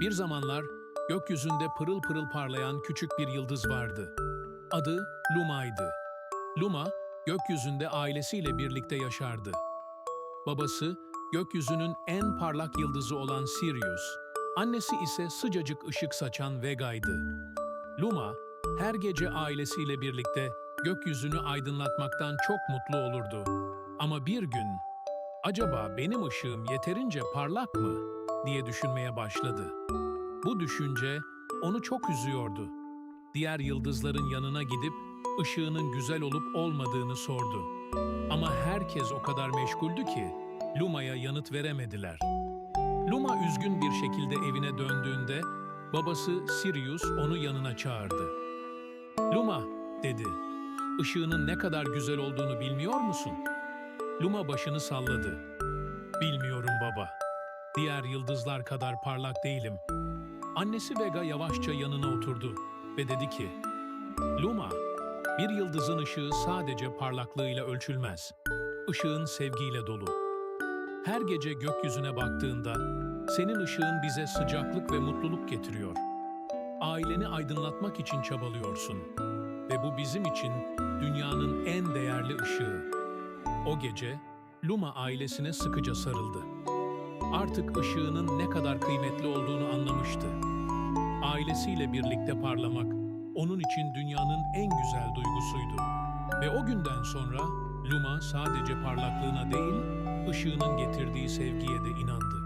Bir zamanlar gökyüzünde pırıl pırıl parlayan küçük bir yıldız vardı. Adı Luma'ydı. Luma, gökyüzünde ailesiyle birlikte yaşardı. Babası, gökyüzünün en parlak yıldızı olan Sirius, annesi ise sıcacık ışık saçan Vega'ydı. Luma, her gece ailesiyle birlikte gökyüzünü aydınlatmaktan çok mutlu olurdu. Ama bir gün, acaba benim ışığım yeterince parlak mı diye düşünmeye başladı. Bu düşünce onu çok üzüyordu. Diğer yıldızların yanına gidip ışığının güzel olup olmadığını sordu. Ama herkes o kadar meşguldü ki Luma'ya yanıt veremediler. Luma üzgün bir şekilde evine döndüğünde babası Sirius onu yanına çağırdı. Luma, dedi. Işığının ne kadar güzel olduğunu bilmiyor musun? Luma başını salladı. Bilmiyorum baba. Diğer yıldızlar kadar parlak değilim. Annesi Vega yavaşça yanına oturdu ve dedi ki, Luma, bir yıldızın ışığı sadece parlaklığıyla ölçülmez. Işığın sevgiyle dolu. Her gece gökyüzüne baktığında senin ışığın bize sıcaklık ve mutluluk getiriyor. Aileni aydınlatmak için çabalıyorsun ve bu bizim için dünyanın en değerli ışığı. O gece Luma ailesine sıkıca sarıldı. Artık ışığının ne kadar kıymetli olduğunu anlamıştı. Ailesiyle birlikte parlamak onun için dünyanın en güzel duygusuydu. Ve o günden sonra Luma sadece parlaklığına değil, ışığının getirdiği sevgiye de inandı.